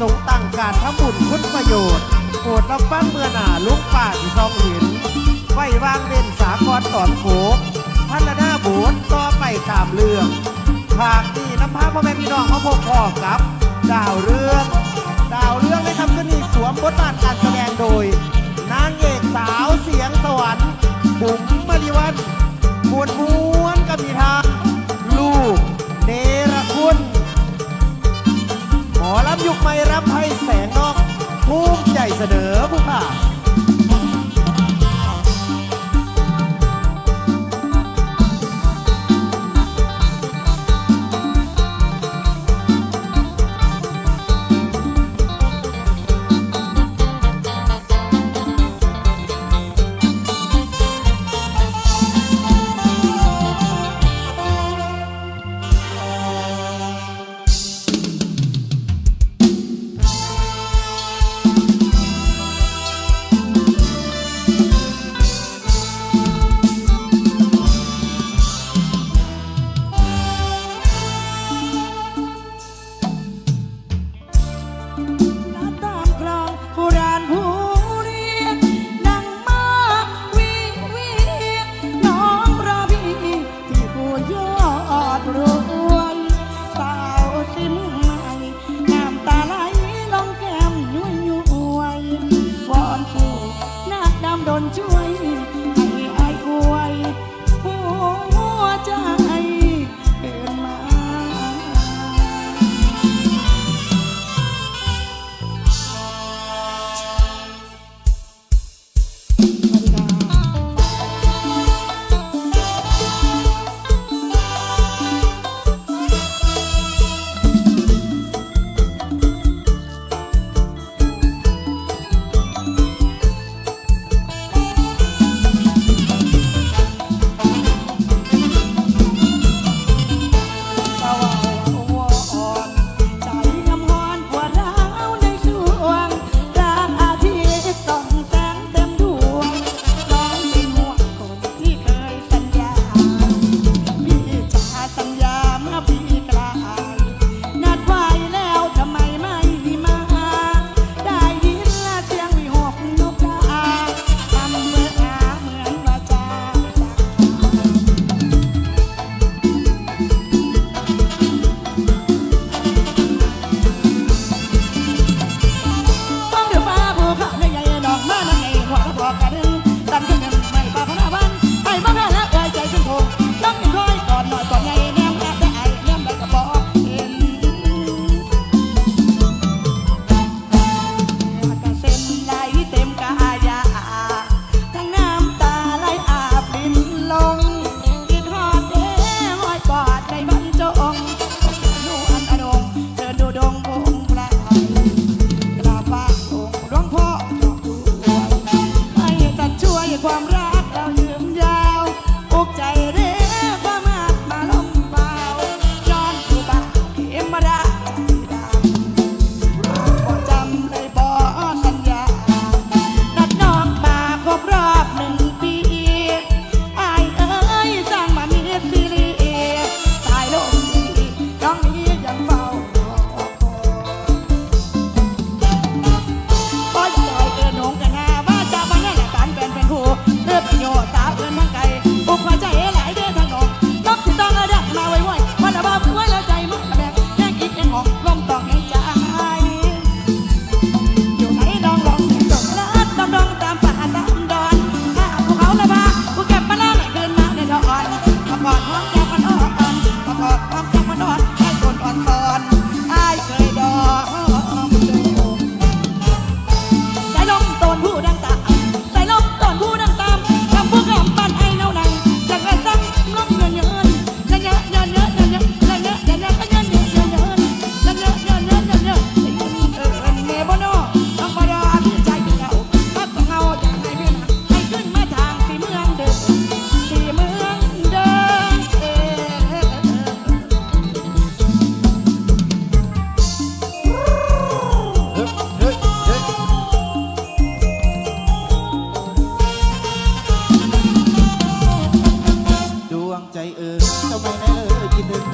ทรงตั้งการทำบุญคุณประโยชน์โปรดรับฟังเมื่อหนาลุกป่าที่ซองหินไว้วางเล่นสาครตอนโขกพัฒนาบุญต่อไปตามเรื่องภาคนี้น้ำพาพ่อแม่พี่น้องเขาพบพ่อกับ ดาวเรื่อง ดาวเรื่องได้ทำขึ้นนี้สวมบทบาทการแสดงโดย นางเอกสาวเสียงสวรรค์บุ๋มมาริวันมวลม้วนกับมีทา ยุคใหม่รับให้แสงนอกภูมิใจเสนอผู้ผ่า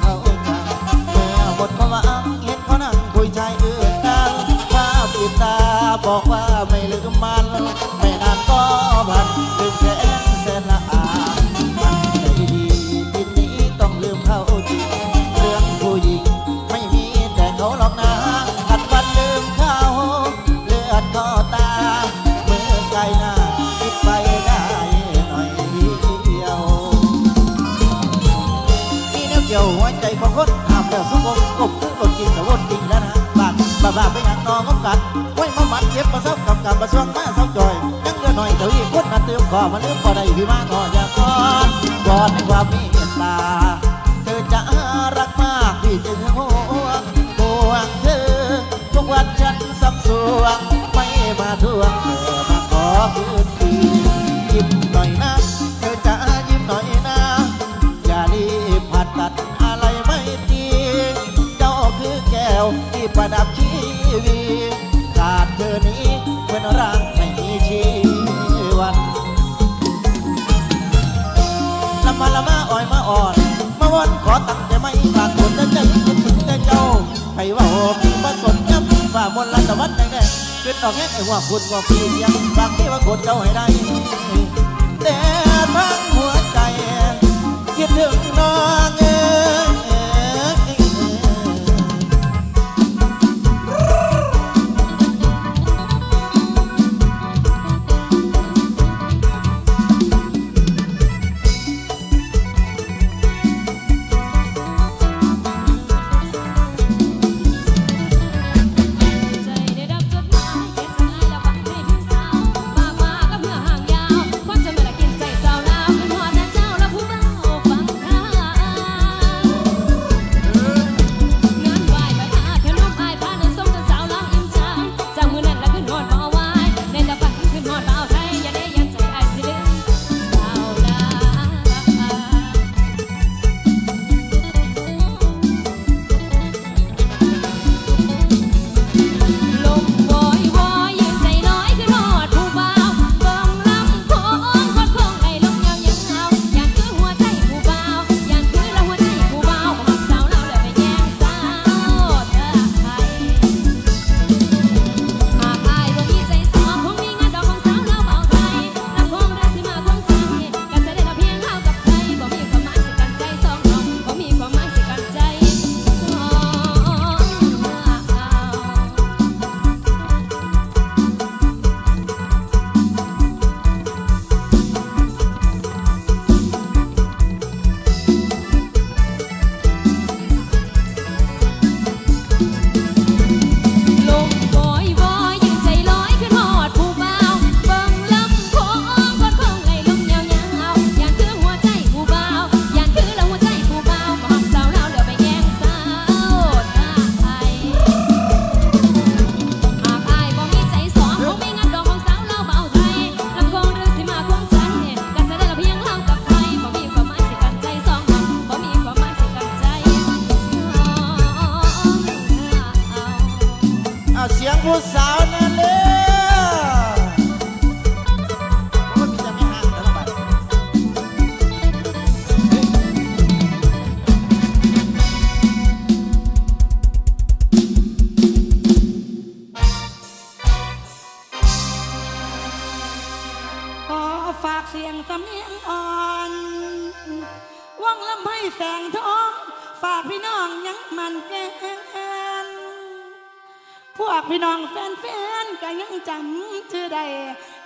oh. กันไว้มาบัดเย็บมาซ้ำกับกับมาซ้ำมาซ้ำจอยยังเหลือหน่อยเดี๋ยวอีกคนนั้นเติมคอมาเลืมบ่ได้พี่มาขออย่าก่อนกอดในความเมตตา เธอจะรักมากพี่จะห่วงห่วงเธอทุกวันฉันสับสวงไม่มาทวงเธอมาขอคืนดีอิ่มหน่อยนะ อกแง่ไอ้ว่าคุณว่าพี่ยังรักที่ว่าคนเจ้าให้ได้ แต่ทั้งหัวใจ คิดถึงนางเอง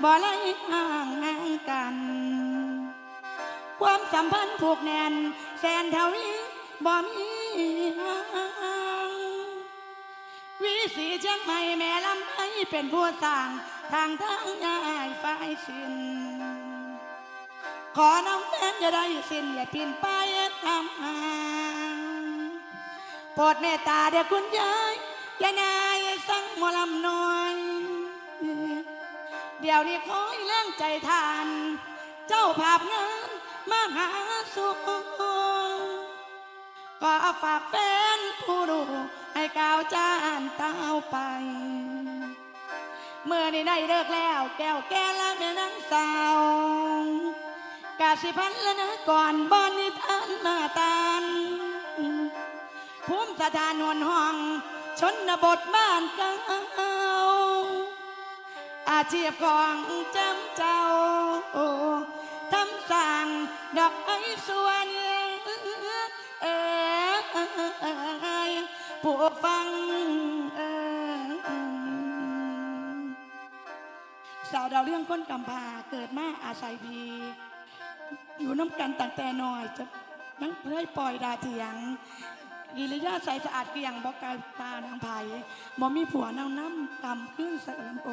บ่ไล่ห่างหางกัน ความสัมพันธ์ผูกแน่น แสนเถวนี้บ่มีวิสีเชียงใหม่แม่ลำไอเป็นผู้สร้าง ทางทางง่ายฝ่ายสิน ขอน้องแฟนจะได้สิ้นอย่าปินไปทำอางโปรดเมตตาเด็กคุณยายยายนายสั่งมอลำน้อย เดี๋ยวนี้คอยแรงใจทาน เจ้าภาพงินมาหาสุขก็ฝากแฟนผู้ดูให้กาวจานเต้าไป เมื่อนี้ได้เลิกแล้วแก้วแก้และแม่นางสาวกาสิพันและนะก่อนบ้านนิทานมาตานภูมิสถานวนห้อง ชนบทบ้านกัน อาชีพของจำเจ้าทำสั่งดอกไม้สวนเออผู้ฟังสาวดาวเรื่องคนกำพาเกิดมาอาศัยพีอยู่น้ำกันตั้งแต่น้อยจะยังเพื่อปล่อยดาเถียงกิริยาใสสะอาดเกลียงบอกกายตานางไผ่บ่มีผัวนางน้ำกำขึ้นเสริมโอ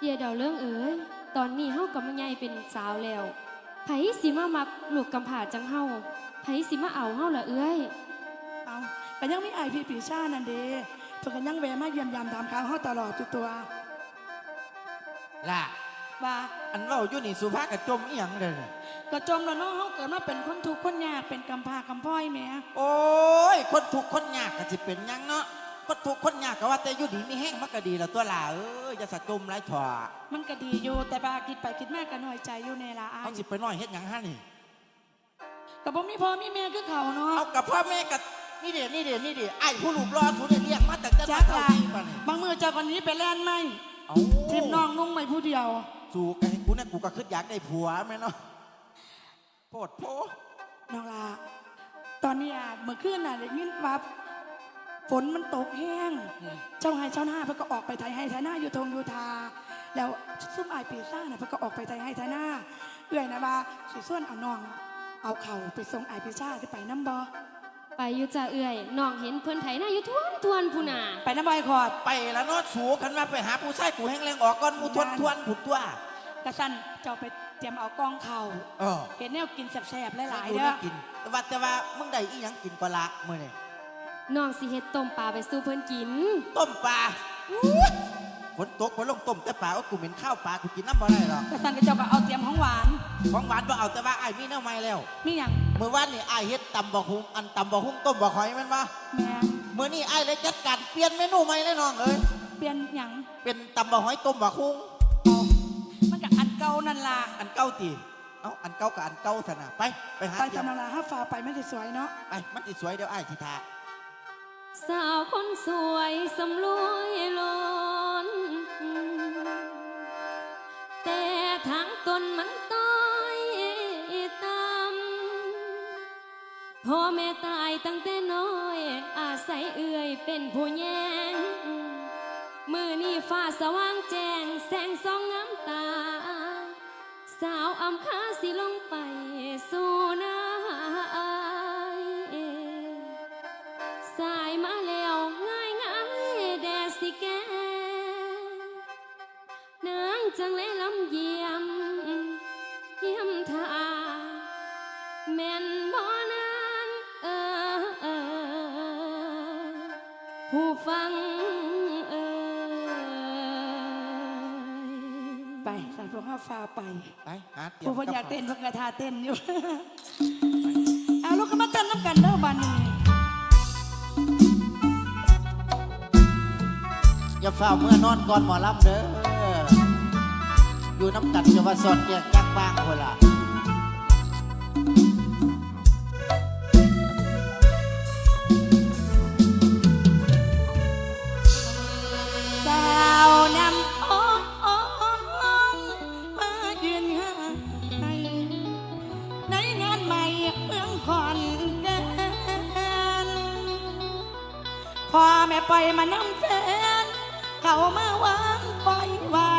เย่เดาเรื่องเอ๋ยตอนนี้เฮากำลังใหญ่เป็นสาวแล้วไผสิมามักลูกกำผาจังเฮาไผสิมาเอาเฮาละเอ้ยเอาแต่ยังมีไอายพี่ปีชานั่นเด้เพิ่นก็ยังแวะมาเยี่ยมยามถามข่าวเฮาตลอดทุกตัวล่ะว่าอันเว่าอยู่นี่สุภาพกับจมอีหยังเลยเนี่ยก็จมแล้วเนาะเฮาเกิดมาเป็นคนทุกข์คนยากเป็นกำพร้ากำพร้อยแหม่โอ้ย คนถูกข์คนยากก็สิเป็นหยังเนาะ คนถูกข์คนยากก็ว่าแต่อยู่ดีมีแห้งมันก็ดีแล้วตัวล่ะเอ้ยอย่าสะจมไรถอมันก็ดีอยู่แต่บาคิดไปคิดมาก็น้อยใจอยู่ในละอาเอายสิไปน้อยเฮ็ดหยังฮะนี่ก็บ่มีพ่อมีแม่คือเขาเนาะเอากับพ่อแม่กับนี่เดี๋ยวนี่เดี๋ยวนี่เดี๋ยวไอ้ผู้ลูกรอสูเนี่ยเรียกมาแต่จะจัมากเท่าละนี้ป่ะนี่บางมือเจ้าคนนี้ไปแล่นไหมเอาทีมน้องนุ่งไม่ผู้เดียว สู่กันให้กูเนี่ยกูก็คิดอยากได้ผัวแม่เนาะโพดโพน้องลาตอนเนี้ยเมื่อคืนน่ะได้ยินว่า ฝนมันตกแห้ง เจ้าไห้เจ้าหน้าเพิ่นก็ออกไปไทยให้ไทยหน้าอยู่ทงอยู่ทา แล้วซุ่มอายปีซ่าน่ะเพิ่นก็ออกไปไทยให้ไทยหน้าเอื่อยนะว่าสิส่วนเอาน้อง เอาเข่าไปส่งอายปีซ่าที่ไปน้ำบอไปอยู่จ้าเอ้ยน้องเห็นเพิ่นไถหน้าอยู่ทวนทวนผู้น่ะไปน้ำบอยคอดไปแล้วเนาะสูขันมาไปหาผู้ชายกูแห้งแรงออกก่อนมูทวนทวนผุดตัวกระสันเจ้าไปเตรียมเอากล้องเข่าเออเห็นแนวกินแสบๆหลายๆดูเด้อได้กินแต่ว่าแต่ว่ามึงได้อีหยังกินก็ละมื้อนี่ น้องสิเฮ็ดต้มปลาไปสู่เพิ่นกิน ต้มปลาฝนตกฝนลงต้มแต่ปลาว่ากูเหม็นข้าวปลากูกินน้ำบ่ได้หรอกกระสันก็เจ้าก็เอาเตรียมของหวาน ของหวานบ่เอาแต่ว่าไอ้ายมีแนวใหม่แล้ว มีอย่างเมื่อวานนี่ไอ้ายเฮ็ดตำบักหุ่งอันตำบักหุ่งต้มบักหอยแมันบ่แม่เมื่อนี้ไอ้ายเลยจัดการเปลี่ยนเมนูใหม่เลยน้องเอ้ยเปลี่ยนอย่างเป็นตำบักหอยต้มบักหุ่งเอามันกับอันเก่านั่นล่ะอันเก่าตีเอ้าอันเก่ากับอันเก่าซะนะไปไปหาไปเตรียทำมนาลาห้าฟ้าไปไม่ได้สวยเนาะ ไปมันสิสวยเดี๋ยวไอ้ายสิทา สาวคนสวยสำรวยล้น แต่ทางตนมันต้อยต่ำพ่อแม่ตายตั้งแต่น้อย อาศัยเอื่อยเป็นผู้แยงมือนี้ฟ้าสว่างแจ้งแสงส่องงามตา สาวอำคาสิลงไปสู่น จังเลยลำเยี่ยม เยี่ยมทาแม่นบ่นานเออเออผู้ฟังเออไปใส่พวกห้าฟ้าไปไปหาเตรียมผู้คนกับอยากเต้นเพิ่นกระทาเต้นอยู่ เอาลูกก็มาเต้นน้ำกันเด้อบ้านนี้อย่าเฝ้าเมื่อนอนก่อนหมอลำเด้อ อยู่น้ำกันจะว่าสดแยกจักบ้างคนละสาวนำอ้องมายืนให้ในงานใหม่เมืองขอนแก่นพ่อแม่ปล่อยมานำแฟน เขามาวางปล่อยว้บ่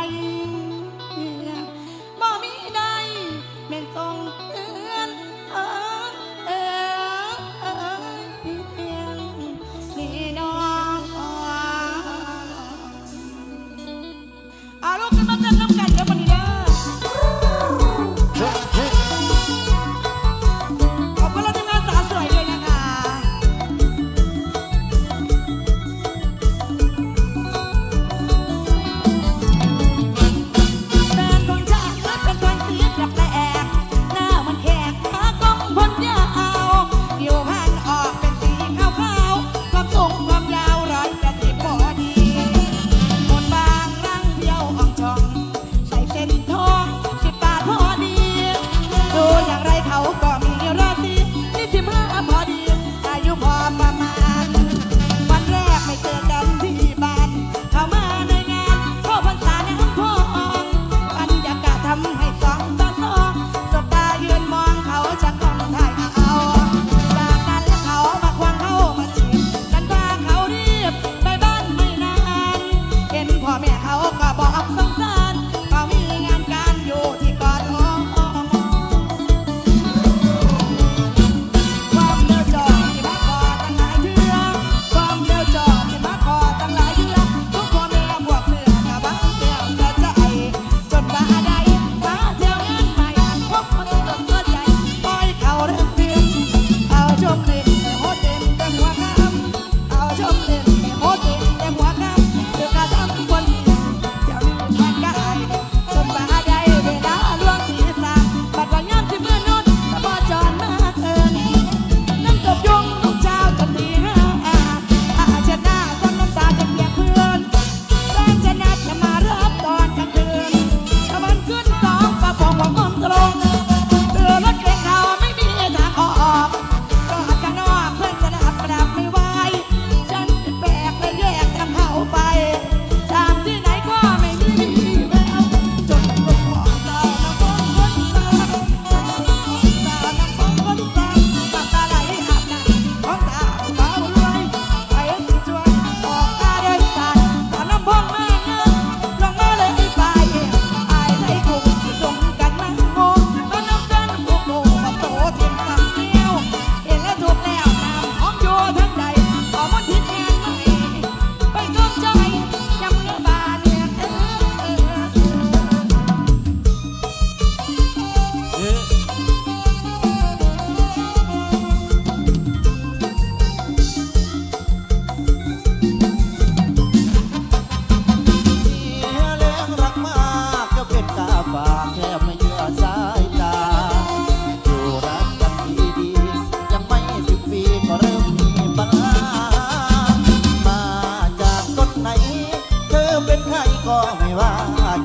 ก็ไม่ว่า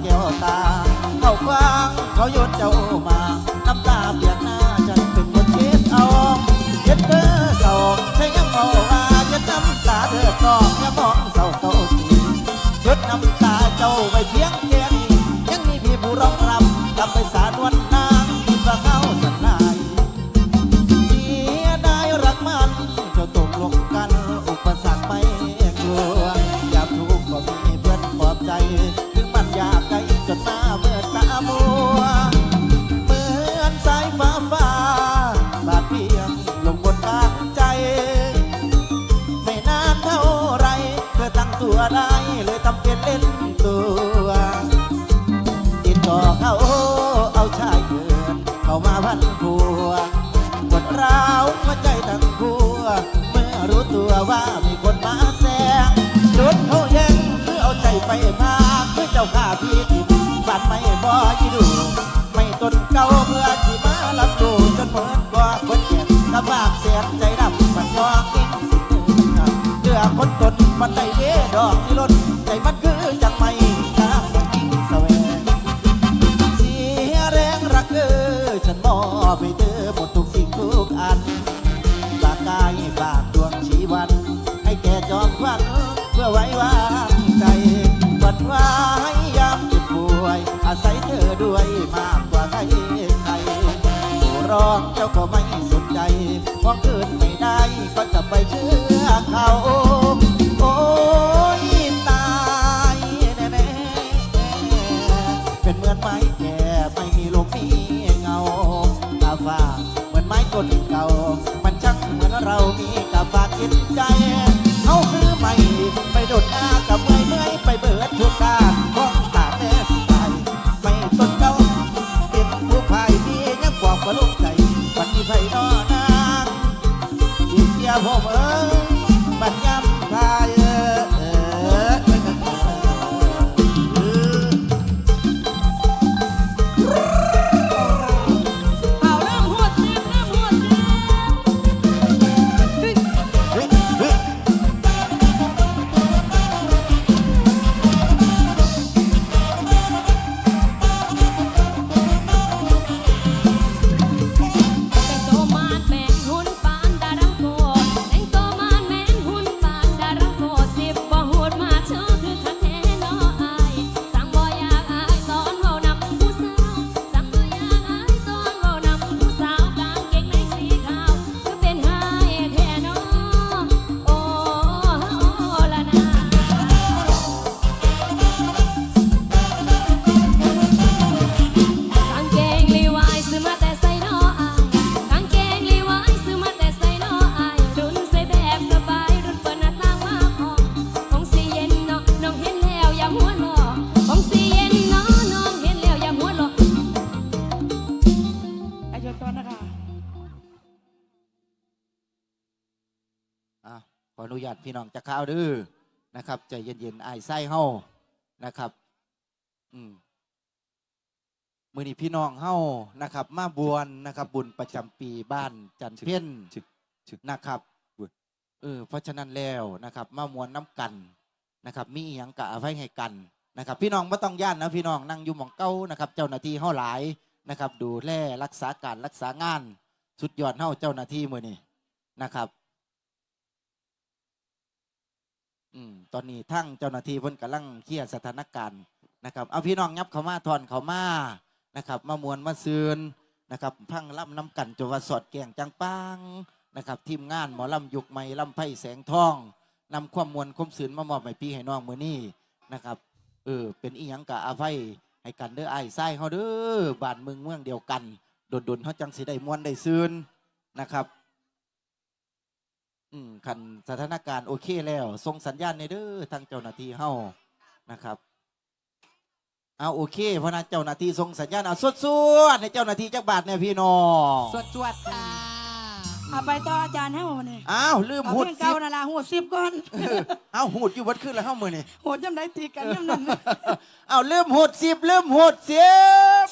เก้วตา เขากว้างเขายดเจ้ามา เข้ามาพันผัวปวดร้าวหัวใจตั้งคัวเมื่อรู้ตัวว่ามีคนมาแซงโดนเขาแย่งคือเอาใจไปพาคือเจ้าข้าพี่ทิมบัดไม่บอยีดู ไม่ตนเก่าเพื่อที่มา เกิดไม่ได้ก็จะไปเชื่อ อะขออนุญาตพี่น้องจะข้าวดื้อนะครับใจเย็นๆไอ้ายไส้เฮานะครับ อืมมือนี้พี่น้องเฮานะครับ มาบวนนะครับ บุญประจำปีบ้านจันเพี้ยนนะครับเออเพราะฉะนั้นแล้วนะครับ มามวนน้ำกันนะครับ มีอหยังกะเอาไว้ให้กันนะครับ พี่น้องไม่ต้องย่านนะพี่น้องนั่งอยู่หมองเก้านะครับ เจ้าหน้าที่เฮาหลายนะครับ ดูแลรักษาการรักษางาน สุดยอดเฮาเจ้าหน้าที่มือนี้นะครับ อืมตอนนี้ทั้งเจ้าหน้าที่เพิ่นกำลังเคลียร์สถานการณ์นะครับเอาพี่น้องยับเขามาทอนเขามานะครับ มามวนมาซืนนะครับพังล่ำน้ำกันจนว่าสอดแกงจังปังนะครับ ทีมงานหมอลำยุกใหม่ลำไพ่แสงทองนำความมวลคมสืนมามอบให้พี่ให้น้องมือนี้นะครับเออเป็นอีหยังกะอาภัยให้กันเด้อไอ้ไส้เขาเด้อบ้านเมืองเมืองเดียวกันโดนๆเขาจังสิได้มวนได้ซืนนะครับ อืมคันสถานการณ์โอเคแล้วส่งสัญญาณในเด้อทางเจ้าหน้าที่เฮานะครับ เอาโอเคเพราะนั้นเจ้าหน้าที่ส่งสัญญาณเอาสวดๆในเจ้าหน้าที่จักบาทเนี่ยพี่น้องสวดจวดค่ะเอาไปต่ออาจารย์ให้วันนี้อ้าวลืมเอาหูดเพลงสิเก่าบนั่นล่ะหัวซิบก่อนเอาหูดอยู่วัดขึ้นแล้วเฮามือนี่โหดยำไดตีกันยำนั้น เอาลืมหูดสิบลืมหูดสิบ